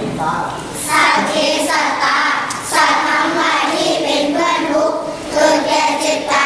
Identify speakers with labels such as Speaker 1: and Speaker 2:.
Speaker 1: มิา
Speaker 2: สัตตาสถาบันที่เป็นเพื่อนทุกข์เกิดแก่เจ็บตาย